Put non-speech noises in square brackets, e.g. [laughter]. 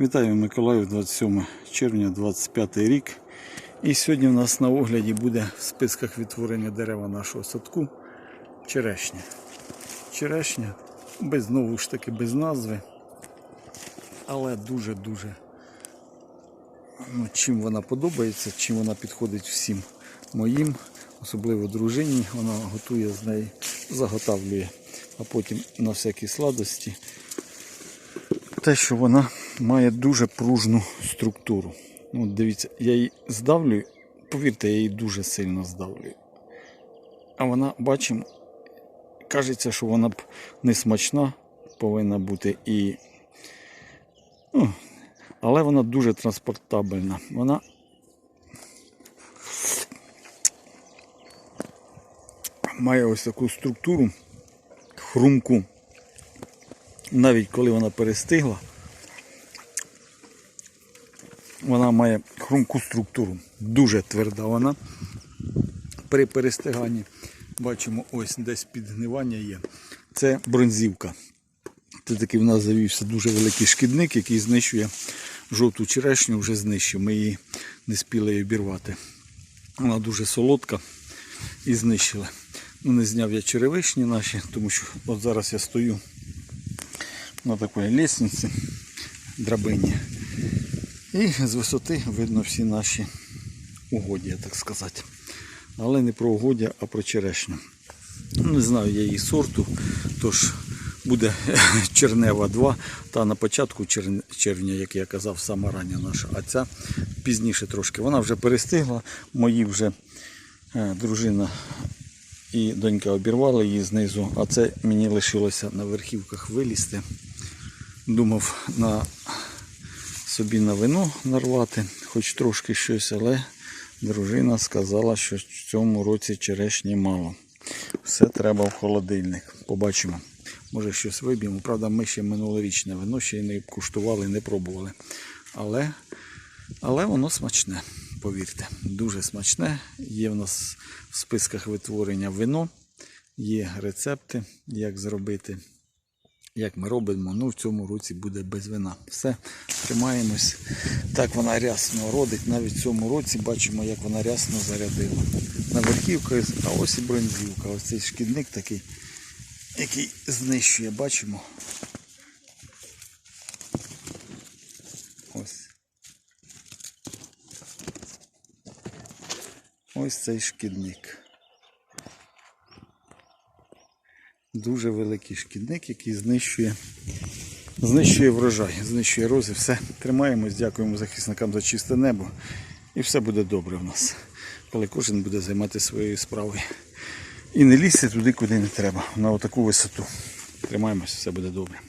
Вітаю Миколаїв, 27 червня, 25 рік. І сьогодні у нас на огляді буде в списках відтворення дерева нашого садку черешня. Черешня, без знову ж таки без назви, але дуже-дуже ну, чим вона подобається, чим вона підходить всім моїм, особливо дружині. Вона готує з неї, заготавлює, а потім на всякі сладості те, що вона має дуже пружну структуру. Ну, дивіться, я її здавлюю, повірте, я її дуже сильно здавлюю. А вона, бачимо, кажеться, що вона б не смачна повинна бути і. Ну, але вона дуже транспортабельна. Вона має ось таку структуру хрумку навіть коли вона перестигла, вона має хрумку структуру. Дуже тверда вона. При перестиганні бачимо, ось десь підгнивання є. Це бронзівка. Це такий в нас завівся дуже великий шкідник, який знищує жовту черешню, вже знищив. Ми її не спіли її обірвати. Вона дуже солодка і знищили. Ну, не зняв я черевишні наші, тому що от зараз я стою на такій лестниці, драбині. І з висоти видно всі наші угоддя, так сказати. Але не про угоддя, а про черешню. Ну, Не знаю я її сорту, тож буде [laughs] чернева 2, та на початку червня, як я казав, сама рання наша, а ця пізніше трошки. Вона вже перестигла, мої вже е, дружина і донька обірвали її знизу, а це мені лишилося на верхівках вилізти. Думав на собі на вино нарвати, хоч трошки щось, але дружина сказала, що в цьому році черешні мало. Все треба в холодильник. Побачимо. Може щось виб'ємо. Правда, ми ще минулорічне вино ще й не куштували, не пробували. Але, але воно смачне, повірте. Дуже смачне. Є в нас в списках витворення вино, є рецепти, як зробити як ми робимо, ну в цьому році буде без вина. Все, тримаємось. Так вона рясно родить. Навіть в цьому році бачимо, як вона рясно зарядила. На верхівка, а ось і бронзівка. Ось цей шкідник такий, який знищує, бачимо. Ось. Ось цей шкідник. Дуже великий шкідник, який знищує, знищує врожай, знищує рози. Все, тримаємось, дякуємо захисникам за чисте небо. І все буде добре в нас, коли кожен буде займатися своєю справою. І не лізти туди, куди не треба, на отаку висоту. Тримаємось, все буде добре.